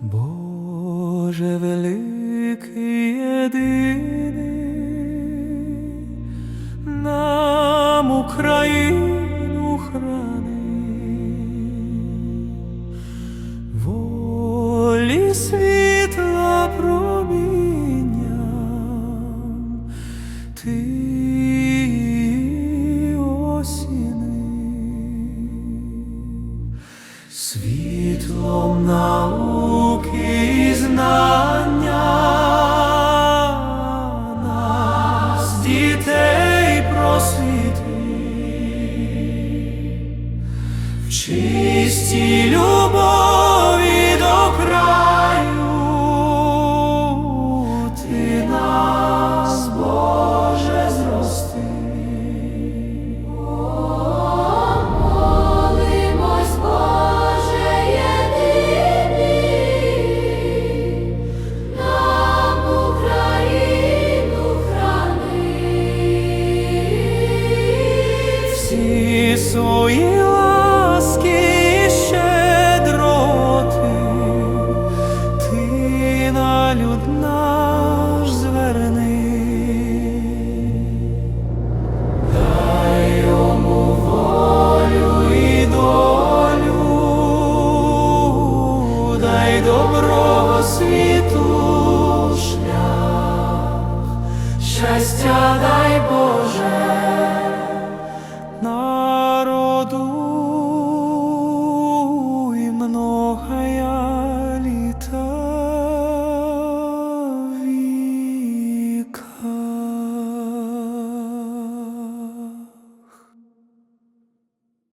Боже великий єдиний, нам Україну храни, волі світла промінням, ти світлом науки і знання нас, дітей просвіти, в чистій свої ласки ти на люд зверни, дай волю і долю, дай доброго світу шлях, щастя дай Боже году и многое